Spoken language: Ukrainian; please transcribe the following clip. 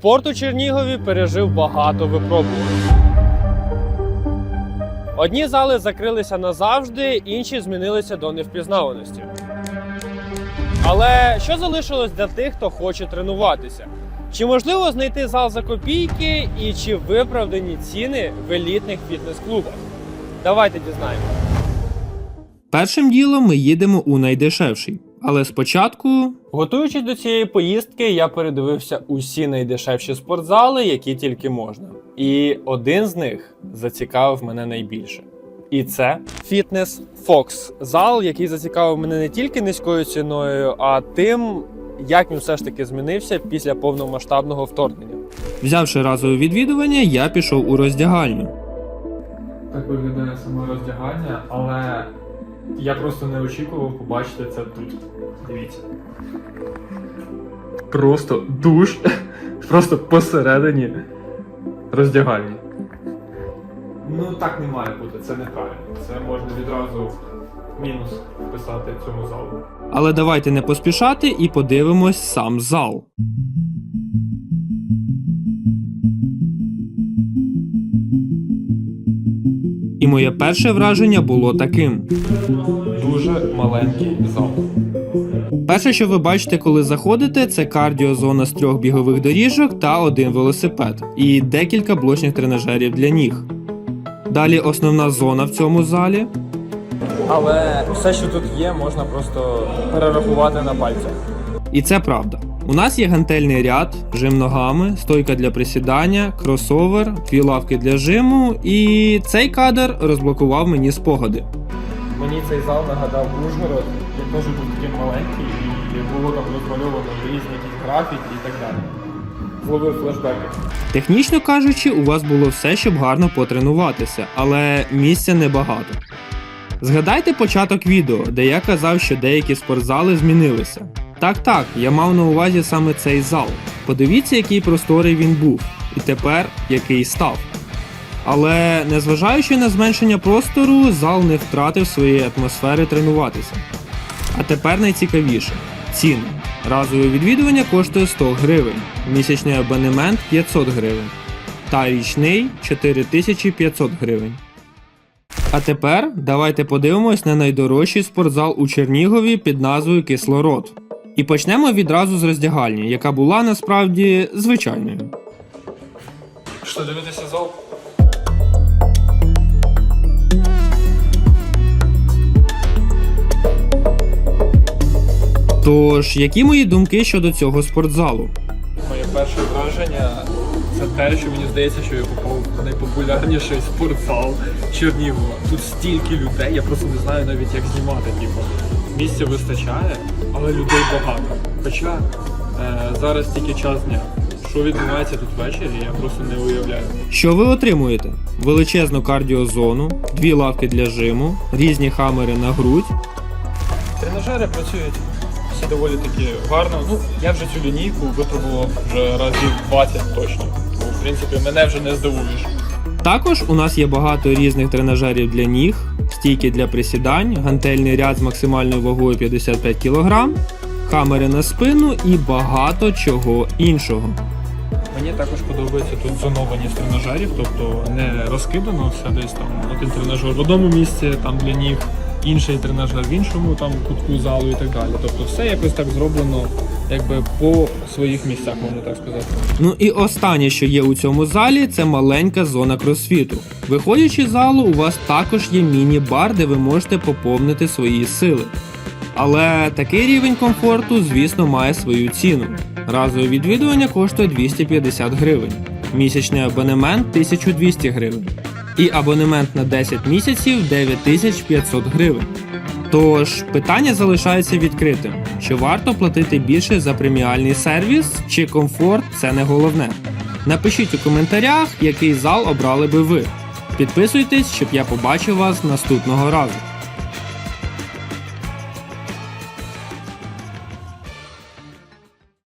Спорт у Чернігові пережив багато випробувань. Одні зали закрилися назавжди, інші змінилися до невпізнаваності. Але що залишилось для тих, хто хоче тренуватися? Чи можливо знайти зал за копійки і чи виправдані ціни в елітних фітнес-клубах? Давайте дізнаємося. Першим ділом ми їдемо у найдешевший. Але спочатку Готуючись до цієї поїздки, я передивився усі найдешевші спортзали, які тільки можна. І один з них зацікавив мене найбільше. І це фітнес Fox. Зал, який зацікавив мене не тільки низькою ціною, а тим, як він все ж таки змінився після повномасштабного вторгнення. Взявши разове відвідування, я пішов у роздягальню. Так виглядає саме роздягання, але я просто не очікував побачити це тут. Дивіться. Просто душ, просто посередині роздягальні. Ну так не має бути, це неправильно. Це можна відразу мінус вписати цьому залу. Але давайте не поспішати і подивимось сам зал. І моє перше враження було таким. Дуже маленький зал. Перше, що ви бачите, коли заходите, це кардіозона з трьох бігових доріжок та один велосипед, і декілька блочних тренажерів для ніг. Далі основна зона в цьому залі. Але все, що тут є, можна просто перерахувати на пальцях. І це правда. У нас є гантельний ряд, жим ногами, стойка для присідання, кросовер, дві лавки для жиму, і цей кадр розблокував мені спогади. Мені цей зал нагадав Ужгород, я теж був таким маленький, і було там розмальовано різні якісь графіті і так далі. Зловив флешбеки. Технічно кажучи, у вас було все, щоб гарно потренуватися, але місця небагато. Згадайте початок відео, де я казав, що деякі спортзали змінилися. Так, так, я мав на увазі саме цей зал. Подивіться, який просторий він був, і тепер який став. Але незважаючи на зменшення простору, зал не втратив своєї атмосфери тренуватися. А тепер найцікавіше ціни. Разове відвідування коштує 100 гривень, місячний абонемент 500 гривень та річний 4500 гривень. А тепер давайте подивимось на найдорожчий спортзал у Чернігові під назвою Кислород. І почнемо відразу з роздягальні, яка була насправді звичайною. Що дивитися зал? Тож, які мої думки щодо цього спортзалу? Моє перше враження це те, що мені здається, що я попав в найпопулярніший спортзал Чернігова. Тут стільки людей, я просто не знаю навіть як знімати. Типу. Місця вистачає, але людей багато. Хоча е, зараз тільки час дня. Що відбувається тут ввечері, я просто не уявляю. Що ви отримуєте? Величезну кардіозону, дві лавки для жиму, різні хамери на грудь, Тренажери працюють всі доволі таки гарно. Ну, я вже цю лінійку випробував вже разів 20 точно. Бо, в принципі, мене вже не здивуєш. Також у нас є багато різних тренажерів для ніг, стійки для присідань, гантельний ряд з максимальною вагою 55 кг, камери на спину і багато чого іншого. Мені також подобається тут зонованість тренажерів, тобто не розкидано все десь там один тренажер в одному місці, там для ніг, інший тренажер в іншому там кутку залу і так далі. Тобто все якось так зроблено якби по своїх місцях, можна так сказати. Ну і останнє, що є у цьому залі, це маленька зона кросфіту. Виходячи з залу, у вас також є міні-бар, де ви можете поповнити свої сили. Але такий рівень комфорту, звісно, має свою ціну. Разове відвідування коштує 250 гривень, місячний абонемент 1200 гривень. І абонемент на 10 місяців 9500 гривень. Тож питання залишається відкритим: чи варто платити більше за преміальний сервіс, чи комфорт це не головне. Напишіть у коментарях, який зал обрали би ви. Підписуйтесь, щоб я побачив вас наступного разу.